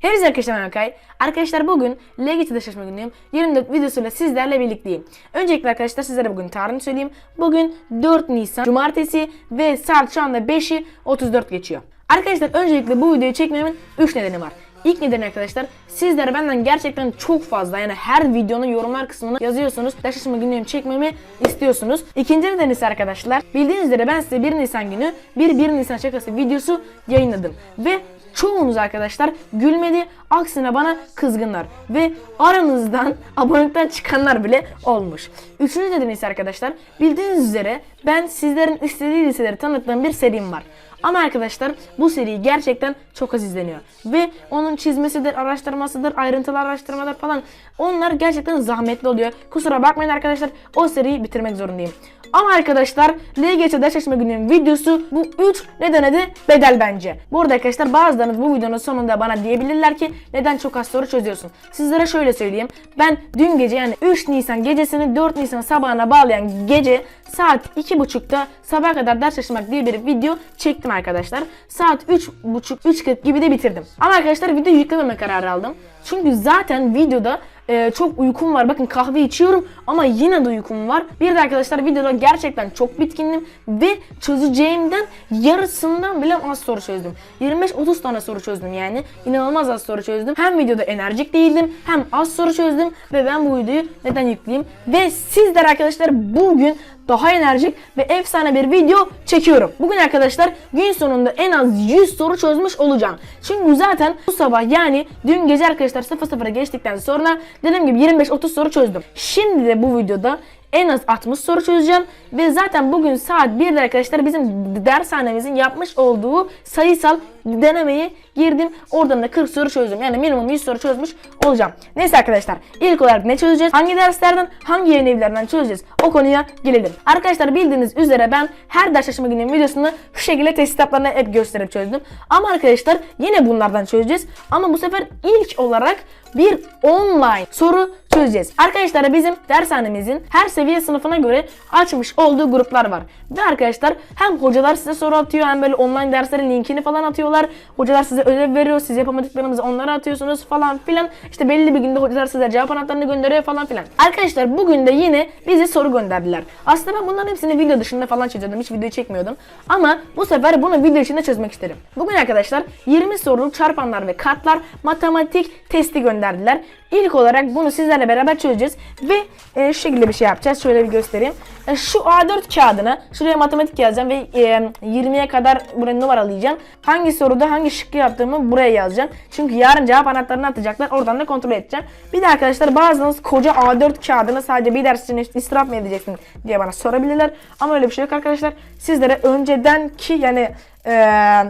Hepinize arkadaşlar ben Akay. Arkadaşlar bugün LGT'de şaşma günüyüm. 24 videosuyla sizlerle birlikteyim. Öncelikle arkadaşlar sizlere bugün tarihini söyleyeyim. Bugün 4 Nisan Cumartesi ve saat şu anda 5'i 34 geçiyor. Arkadaşlar öncelikle bu videoyu çekmemin 3 nedeni var. İlk nedeni arkadaşlar sizler benden gerçekten çok fazla yani her videonun yorumlar kısmına yazıyorsunuz. Çalışma günlüğüm çekmemi istiyorsunuz. İkinci nedeni ise arkadaşlar bildiğiniz üzere ben size 1 Nisan günü bir 1 Nisan şakası videosu yayınladım. Ve çoğunuz arkadaşlar gülmedi aksine bana kızgınlar ve aranızdan abonelikten çıkanlar bile olmuş. Üçüncü nedeni ise arkadaşlar bildiğiniz üzere ben sizlerin istediği liseleri tanıttığım bir serim var. Ama arkadaşlar bu seri gerçekten çok az izleniyor. Ve onun çizmesidir, araştırmasıdır, ayrıntılı araştırmalar falan onlar gerçekten zahmetli oluyor. Kusura bakmayın arkadaşlar o seriyi bitirmek zorundayım. Ama arkadaşlar LGS ders çalışma gününün videosu bu 3 nedene de bedel bence. Bu arada arkadaşlar bazılarınız bu videonun sonunda bana diyebilirler ki neden çok az soru çözüyorsun. Sizlere şöyle söyleyeyim. Ben dün gece yani 3 Nisan gecesini 4 Nisan sabahına bağlayan gece saat 2.30'da sabaha kadar ders çalışmak diye bir video çektim arkadaşlar. Saat 3.30-3.40 gibi de bitirdim. Ama arkadaşlar video yüklememe kararı aldım. Çünkü zaten videoda e, çok uykum var. Bakın kahve içiyorum ama yine de uykum var. Bir de arkadaşlar videoda gerçekten çok bitkindim ve çözeceğimden yarısından bile az soru çözdüm. 25-30 tane soru çözdüm yani. İnanılmaz az soru çözdüm. Hem videoda enerjik değildim hem az soru çözdüm ve ben bu videoyu neden yükleyeyim? Ve sizler arkadaşlar bugün daha enerjik ve efsane bir video çekiyorum. Bugün arkadaşlar gün sonunda en az 100 soru çözmüş olacağım. Çünkü zaten bu sabah yani dün gece arkadaşlar 0-0'a geçtikten sonra dediğim gibi 25-30 soru çözdüm. Şimdi de bu videoda en az 60 soru çözeceğim ve zaten bugün saat 1'de arkadaşlar bizim dershanemizin yapmış olduğu sayısal denemeyi girdim. Oradan da 40 soru çözdüm. Yani minimum 100 soru çözmüş olacağım. Neyse arkadaşlar ilk olarak ne çözeceğiz? Hangi derslerden, hangi yayın evlerinden çözeceğiz? O konuya gelelim. Arkadaşlar bildiğiniz üzere ben her ders çalışma gününün videosunda şu şekilde test kitaplarını hep gösterip çözdüm. Ama arkadaşlar yine bunlardan çözeceğiz. Ama bu sefer ilk olarak bir online soru çözeceğiz. Arkadaşlar bizim dershanemizin her seviye sınıfına göre açmış olduğu gruplar var. Ve arkadaşlar hem hocalar size soru atıyor hem böyle online derslerin linkini falan atıyorlar. Hocalar size ödev veriyor. Siz yapamadıklarınızı onlara atıyorsunuz falan filan. İşte belli bir günde hocalar size cevap anahtarını gönderiyor falan filan. Arkadaşlar bugün de yine bize soru gönderdiler. Aslında ben bunların hepsini video dışında falan çözüyordum. Hiç video çekmiyordum. Ama bu sefer bunu video içinde çözmek isterim. Bugün arkadaşlar 20 soruluk çarpanlar ve katlar matematik testi gönderdiler. İlk olarak bunu sizlerle beraber çözeceğiz ve e, şu şekilde bir şey yapacağız. Şöyle bir göstereyim. E, şu A4 kağıdına şuraya matematik yazacağım ve e, 20'ye kadar buraya numaralayacağım. Hangi soruda hangi şıkkı yaptığımı buraya yazacağım. Çünkü yarın cevap anahtarını atacaklar. Oradan da kontrol edeceğim. Bir de arkadaşlar bazınız koca A4 kağıdını sadece bir ders için israf mı edeceksin diye bana sorabilirler. Ama öyle bir şey yok arkadaşlar. Sizlere önceden ki yani e,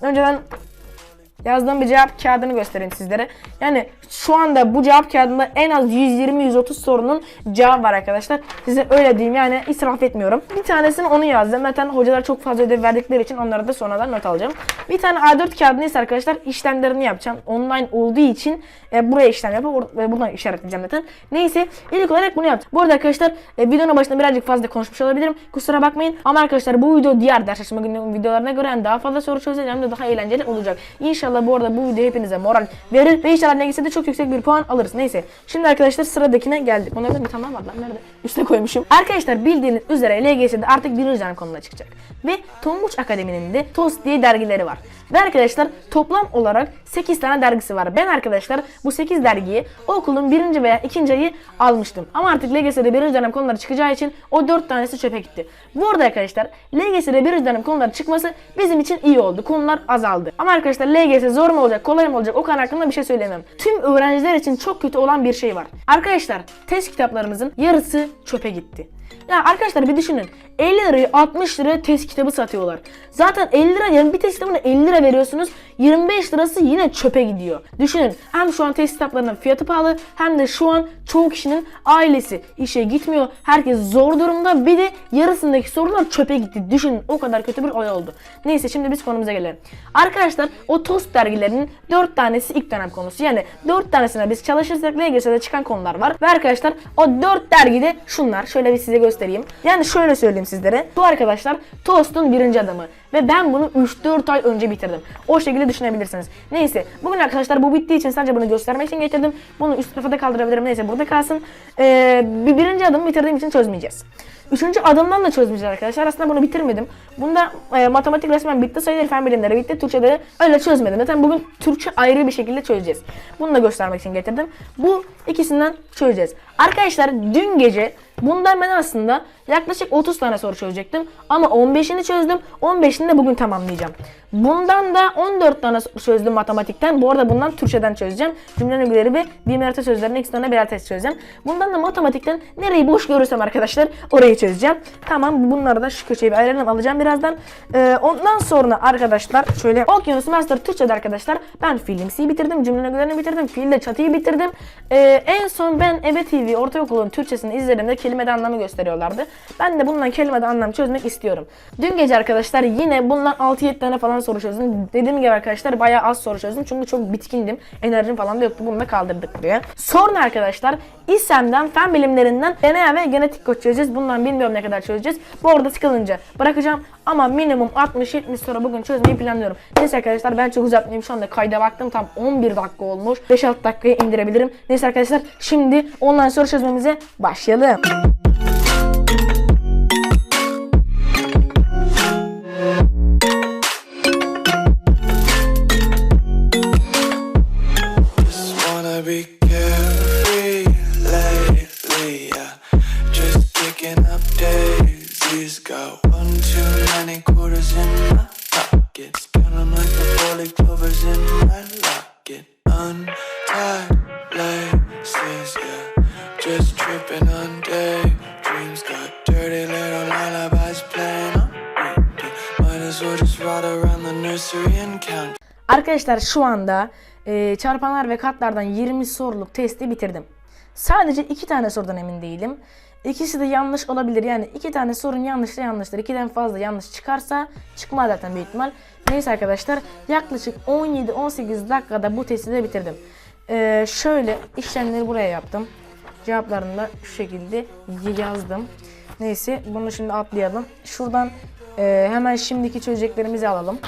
önceden yazdığım bir cevap kağıdını göstereyim sizlere. Yani şu anda bu cevap kağıdında en az 120-130 sorunun cevabı var arkadaşlar. Size öyle diyeyim yani israf etmiyorum. Bir tanesini onu yazdım. Zaten hocalar çok fazla ödev verdikleri için onları da sonradan not alacağım. Bir tane A4 kağıdını ise arkadaşlar işlemlerini yapacağım. Online olduğu için e, buraya işlem yapıp e, buradan işaretleyeceğim zaten. Neyse ilk olarak bunu yaptım. Bu arada arkadaşlar e, videonun başında birazcık fazla konuşmuş olabilirim. Kusura bakmayın. Ama arkadaşlar bu video diğer ders çalışma günü videolarına göre daha fazla soru çözeceğim de daha eğlenceli olacak. İnşallah bu arada bu video hepinize moral verir ve inşallah LGS'de çok yüksek bir puan alırız. Neyse. Şimdi arkadaşlar sıradakine geldik. Bunlarda bir tane var lan. Nerede? Üste koymuşum. Arkadaşlar bildiğiniz üzere LGS'de artık birinci dönem konular çıkacak. Ve Tonguç Akademi'nin de TOS diye dergileri var. Ve arkadaşlar toplam olarak 8 tane dergisi var. Ben arkadaşlar bu 8 dergiyi okulun birinci veya ikinci ayı almıştım. Ama artık LGS'de birinci dönem konuları çıkacağı için o 4 tanesi çöpe gitti. Bu arada arkadaşlar LGS'de birinci dönem konuları çıkması bizim için iyi oldu. Konular azaldı. Ama arkadaşlar LGS zor mu olacak, kolay mı olacak o konu hakkında bir şey söyleyemem. Tüm öğrenciler için çok kötü olan bir şey var. Arkadaşlar test kitaplarımızın yarısı çöpe gitti. Ya arkadaşlar bir düşünün. 50 lirayı 60 liraya test kitabı satıyorlar. Zaten 50 lira yani bir test kitabına 50 lira veriyorsunuz. 25 lirası yine çöpe gidiyor. Düşünün hem şu an test kitaplarının fiyatı pahalı hem de şu an çoğu kişinin ailesi işe gitmiyor. Herkes zor durumda. Bir de yarısındaki sorular çöpe gitti. Düşünün o kadar kötü bir olay oldu. Neyse şimdi biz konumuza gelelim. Arkadaşlar o tost dergilerinin 4 tanesi ilk dönem konusu. Yani 4 tanesine biz çalışırsak LGS'de çıkan konular var. Ve arkadaşlar o 4 dergide şunlar. Şöyle bir size göstereyim göstereyim. Yani şöyle söyleyeyim sizlere. Bu arkadaşlar Toast'un birinci adamı. Ve ben bunu 3-4 ay önce bitirdim. O şekilde düşünebilirsiniz. Neyse bugün arkadaşlar bu bittiği için sadece bunu göstermek için getirdim. Bunu üst tarafa da kaldırabilirim. Neyse burada kalsın. Ee, bir birinci adımı bitirdiğim için çözmeyeceğiz. Üçüncü adımdan da çözmeyeceğiz arkadaşlar. Aslında bunu bitirmedim. Bunda e, matematik resmen bitti sayılır. Fen bilimleri bitti. Türkçe'de öyle çözmedim. Zaten bugün Türkçe ayrı bir şekilde çözeceğiz. Bunu da göstermek için getirdim. Bu ikisinden çözeceğiz. Arkadaşlar dün gece bundan ben aslında yaklaşık 30 tane soru çözecektim. Ama 15'ini çözdüm. 15'ini de bugün tamamlayacağım. Bundan da 14 tane çözdüm matematikten. Bu arada bundan Türkçeden çözeceğim. Cümle ögeleri ve bilim harita sözlerine ikisi tane birer test çözeceğim. Bundan da matematikten nereyi boş görürsem arkadaşlar orayı çözeceğim. Tamam bunları da şu köşeyi bir alacağım birazdan. Ee, ondan sonra arkadaşlar şöyle Okyanus Master Türkçe'de arkadaşlar ben Filmsi'yi bitirdim. Cümle ögelerini bitirdim. Fiilde çatıyı bitirdim. Ee, en son ben Ebe TV ortaokulun Türkçesini izlediğimde kelimede anlamı gösteriyorlardı. Ben de bundan kelimede anlam çözmek istiyorum. Dün gece arkadaşlar yine bundan 6-7 tane falan soru çözdüm. Dediğim gibi arkadaşlar bayağı az soru çözdüm. Çünkü çok bitkindim. Enerjim falan da yoktu. Bunu da kaldırdık buraya. Sonra arkadaşlar İSEM'den, fen bilimlerinden DNA ve genetik kod çözeceğiz. Bundan bilmiyorum ne kadar çözeceğiz. Bu arada sıkılınca bırakacağım. Ama minimum 60-70 soru bugün çözmeyi planlıyorum. Neyse arkadaşlar ben çok uzatmayayım. Şu anda kayda baktım. Tam 11 dakika olmuş. 5-6 dakikaya indirebilirim. Neyse arkadaşlar şimdi online soru çözmemize başlayalım. Arkadaşlar şu anda e, çarpanlar ve katlardan 20 soruluk testi bitirdim. Sadece iki tane sorudan emin değilim. İkisi de yanlış olabilir. Yani iki tane sorun yanlışsa yanlıştır. İkiden fazla yanlış çıkarsa çıkmaz zaten büyük ihtimal. Neyse arkadaşlar yaklaşık 17-18 dakikada bu testi de bitirdim. E, şöyle işlemleri buraya yaptım. Cevaplarını da şu şekilde yazdım. Neyse bunu şimdi atlayalım. Şuradan e, hemen şimdiki çözeceklerimizi alalım.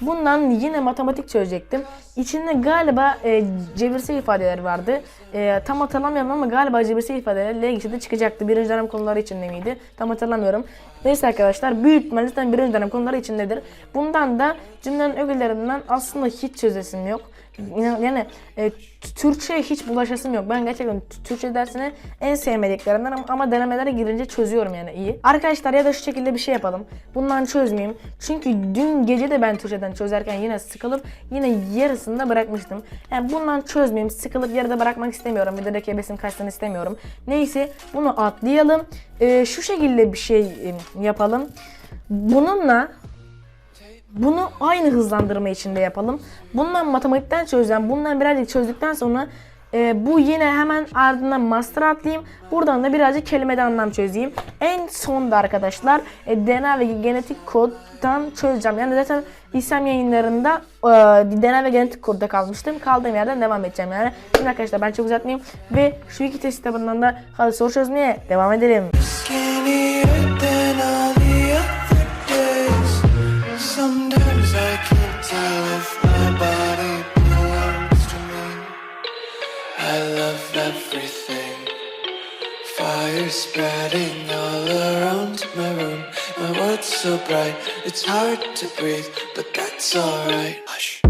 Bundan yine matematik çözecektim. İçinde galiba e, cebirsel ifadeler vardı. E, tam hatırlamıyorum ama galiba cebirsel ifadeler L çıkacaktı. Birinci dönem konuları içinde miydi? Tam hatırlamıyorum. Neyse arkadaşlar büyük ihtimalle zaten birinci dönem konuları içindedir. Bundan da cümlenin ögelerinden aslında hiç çözesim yok. Yani e, Türkçe'ye hiç bulaşasım yok. Ben gerçekten Türkçe dersini en sevmediklerimden ama, ama denemelere girince çözüyorum yani iyi. Arkadaşlar ya da şu şekilde bir şey yapalım. Bundan çözmeyeyim. Çünkü dün gece de ben Türkçeden çözerken yine sıkılıp yine yarısında bırakmıştım. Yani bundan çözmeyeyim. Sıkılıp yarıda bırakmak istemiyorum. Bir de rekebesim kaçsın istemiyorum. Neyse bunu atlayalım. E, şu şekilde bir şey e, yapalım. Bununla bunu aynı hızlandırma içinde yapalım. Bundan matematikten çözeceğim. Bundan birazcık çözdükten sonra e, bu yine hemen ardından master atlayayım. Buradan da birazcık kelimede anlam çözeyim. En sonda arkadaşlar e, DNA ve genetik koddan çözeceğim. Yani zaten İSEM yayınlarında e, DNA ve genetik kodda kalmıştım. Kaldığım yerden devam edeceğim yani. Şimdi arkadaşlar ben çok uzatmayayım. Ve şu iki test kitabından da hadi soru çözmeye devam edelim. Spreading all around my room. My world's so bright, it's hard to breathe, but that's alright. Hush.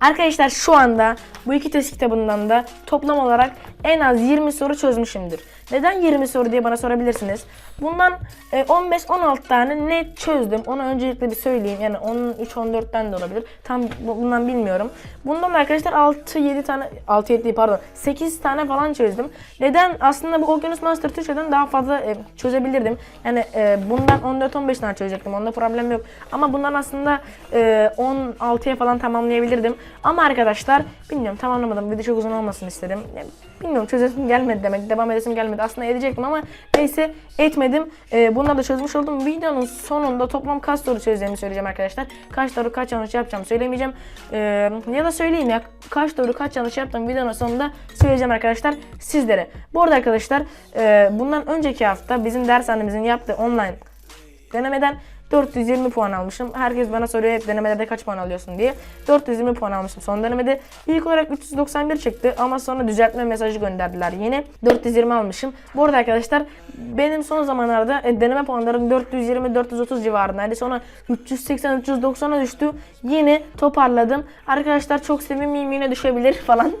Arkadaşlar şu anda bu iki test kitabından da toplam olarak en az 20 soru çözmüşümdür. Neden 20 soru diye bana sorabilirsiniz. Bundan e, 15-16 tane net çözdüm. Onu öncelikle bir söyleyeyim. Yani 13-14'ten de olabilir. Tam bu- bundan bilmiyorum. Bundan da arkadaşlar 6-7 tane 6-7 değil pardon 8 tane falan çözdüm. Neden? Aslında bu Okyanus Master Türkçe'den daha fazla e, çözebilirdim. Yani e, bundan 14-15 tane çözecektim. Onda problem yok. Ama bundan aslında e, 16'ya falan tamamlayabilirdim. Ama arkadaşlar bilmiyorum tamamlamadım. Video çok uzun olmasın istedim. Bilmiyorum çözesim gelmedi demek. Devam edesim gelmedi. etmedi. Aslında edecektim ama neyse etmedim. Ee, bunları da çözmüş oldum. Videonun sonunda toplam kaç soru çözeceğimi söyleyeceğim arkadaşlar. Kaç doğru kaç yanlış yapacağım söylemeyeceğim. Ee, ya da söyleyeyim ya. Kaç doğru kaç yanlış yaptım videonun sonunda söyleyeceğim arkadaşlar sizlere. Bu arada arkadaşlar e, bundan önceki hafta bizim dershanemizin yaptığı online denemeden 420 puan almışım. Herkes bana soruyor hep denemelerde kaç puan alıyorsun diye. 420 puan almışım son denemede. İlk olarak 391 çıktı ama sonra düzeltme mesajı gönderdiler yine. 420 almışım. Bu arada arkadaşlar benim son zamanlarda e, deneme puanlarım 420-430 civarındaydı. Sonra 380-390'a düştü. Yine toparladım. Arkadaşlar çok sevimliyim yine düşebilir falan.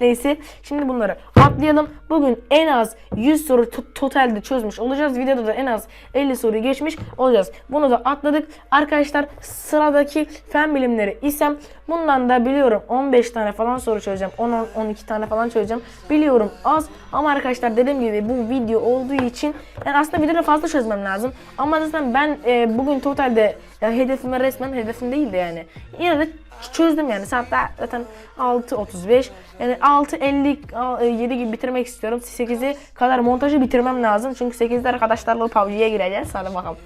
Neyse şimdi bunları atlayalım. Bugün en az 100 soru to- totalde çözmüş olacağız. Videoda da en az 50 soruyu geçmiş olacağız. Bunu da atladık. Arkadaşlar sıradaki fen bilimleri isem bundan da biliyorum 15 tane falan soru çözeceğim. 10-12 tane falan çözeceğim. Biliyorum az ama arkadaşlar dediğim gibi bu video olduğu için yani aslında videoda fazla çözmem lazım. Ama zaten ben e, bugün totalde ya hedefime resmen hedefim değildi yani. Yine de çözdüm yani. Saatler zaten 6.35 yani 6.57 gibi bitirmek istiyorum. 8'e kadar montajı bitirmem lazım. Çünkü 8'de arkadaşlarla PUBG'ye gireceğiz. Hadi bakalım.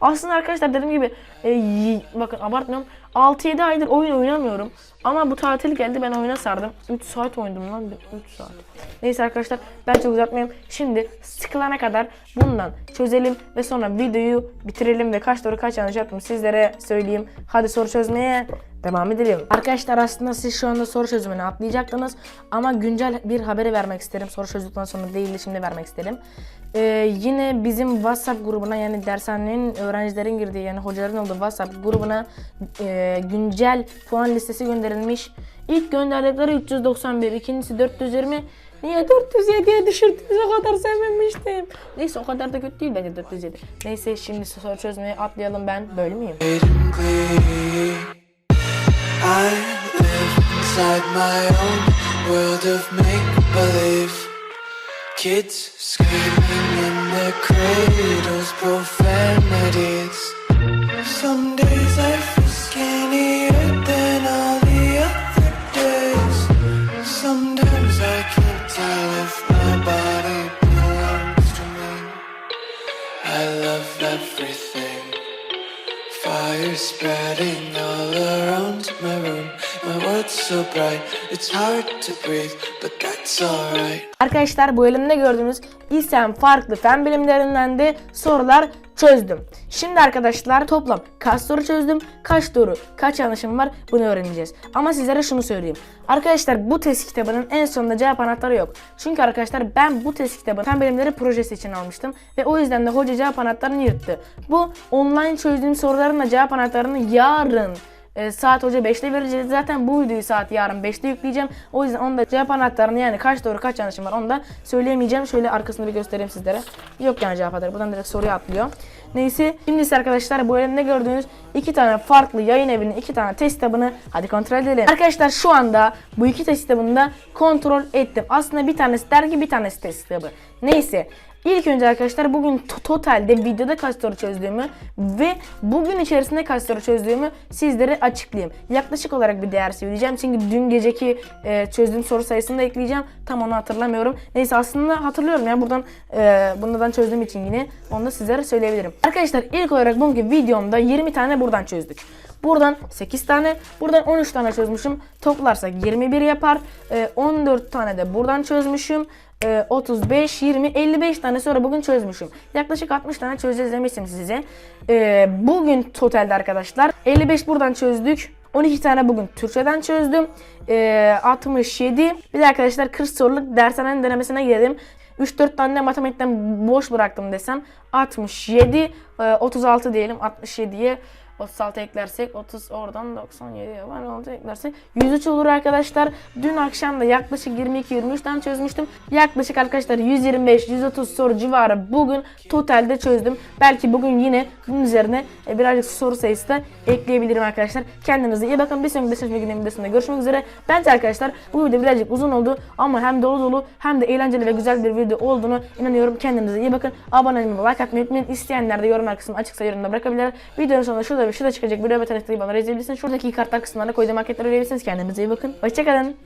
Aslında arkadaşlar dediğim gibi e, bakın abartmıyorum. 6-7 aydır oyun oynamıyorum. Ama bu tatil geldi ben oyuna sardım. 3 saat oynadım lan. 3 saat. Neyse arkadaşlar ben çok uzatmayayım. Şimdi sıkılana kadar bundan çözelim ve sonra videoyu bitirelim ve kaç doğru kaç yanlış yaptım sizlere söyleyeyim. Hadi soru çözmeye Devam edelim. Arkadaşlar aslında siz şu anda soru çözümünü atlayacaktınız ama güncel bir haberi vermek isterim. Soru çözdükten sonra değil de şimdi vermek isterim. Ee, yine bizim WhatsApp grubuna yani dershanenin öğrencilerin girdiği yani hocaların olduğu WhatsApp grubuna e, güncel puan listesi gönderilmiş. İlk gönderdikleri 391, ikincisi 420. Niye 407'ye düşürdünüz o kadar sevmemiştim. Neyse o kadar da kötü değil bence 407. Neyse şimdi soru çözmeye atlayalım ben böyle miyim? I live inside my own world of make believe. Kids screaming in their cradles, profanities. Some days I Arkadaşlar bu elimde gördüğünüz isem farklı fen bilimlerinden de sorular çözdüm. Şimdi arkadaşlar toplam kaç soru çözdüm, kaç doğru, kaç yanlışım var bunu öğreneceğiz. Ama sizlere şunu söyleyeyim. Arkadaşlar bu test kitabının en sonunda cevap anahtarı yok. Çünkü arkadaşlar ben bu test kitabını fen bilimleri projesi için almıştım. Ve o yüzden de hoca cevap anahtarını yırttı. Bu online çözdüğüm soruların da cevap anahtarını yarın e, saat hoca 5'te vereceğiz. Zaten bu videoyu saat yarın 5'te yükleyeceğim. O yüzden onda cevap anahtarını yani kaç doğru kaç yanlışım var onu da söyleyemeyeceğim. Şöyle arkasını bir göstereyim sizlere. Yok yani cevap anahtarı. Buradan direkt soruya atlıyor. Neyse şimdi ise arkadaşlar bu elimde gördüğünüz iki tane farklı yayın evinin iki tane test kitabını hadi kontrol edelim. Arkadaşlar şu anda bu iki test kitabını da kontrol ettim. Aslında bir tanesi dergi bir tanesi test kitabı. Neyse İlk önce arkadaşlar bugün to- totalde videoda kaç soru çözdüğümü ve bugün içerisinde kaç soru çözdüğümü sizlere açıklayayım. Yaklaşık olarak bir değer söyleyeceğim çünkü dün geceki e, çözdüğüm soru sayısını da ekleyeceğim. Tam onu hatırlamıyorum. Neyse aslında hatırlıyorum ya buradan e, bundan çözdüğüm için yine onu da sizlere söyleyebilirim. Arkadaşlar ilk olarak bugünkü videomda 20 tane buradan çözdük. Buradan 8 tane, buradan 13 tane çözmüşüm. Toplarsak 21 yapar. E, 14 tane de buradan çözmüşüm. E, 35, 20, 55 tane sonra bugün çözmüşüm. Yaklaşık 60 tane çözeceğiz demiştim size. E, bugün totalde arkadaşlar 55 buradan çözdük. 12 tane bugün Türkçeden çözdüm. E, 67. Bir de arkadaşlar 40 soruluk dershanenin denemesine girdim. 3-4 tane matematikten boş bıraktım desem 67, e, 36 diyelim 67'ye 36 eklersek 30 oradan 97 var 6 eklersek 103 olur arkadaşlar. Dün akşam da yaklaşık 22-23'ten çözmüştüm. Yaklaşık arkadaşlar 125-130 soru civarı bugün totalde çözdüm. Belki bugün yine bunun üzerine e, birazcık soru sayısı da ekleyebilirim arkadaşlar. Kendinize iyi bakın. Bir sonraki günü videosunda görüşmek üzere. Bence arkadaşlar bu video birazcık uzun oldu ama hem dolu dolu hem de eğlenceli ve güzel bir video olduğunu inanıyorum. Kendinize iyi bakın. Abone olmayı, like atmayı unutmayın. İsteyenler de yorumlar kısmı açıksa yorumda bırakabilirler. Videonun sonunda şurada ve şurada çıkacak bir öbür tanıtıyı bana izleyebilirsiniz. Şuradaki kartlar kısımlarına koyduğum marketleri arayabilirsiniz. Kendinize iyi bakın. Hoşçakalın.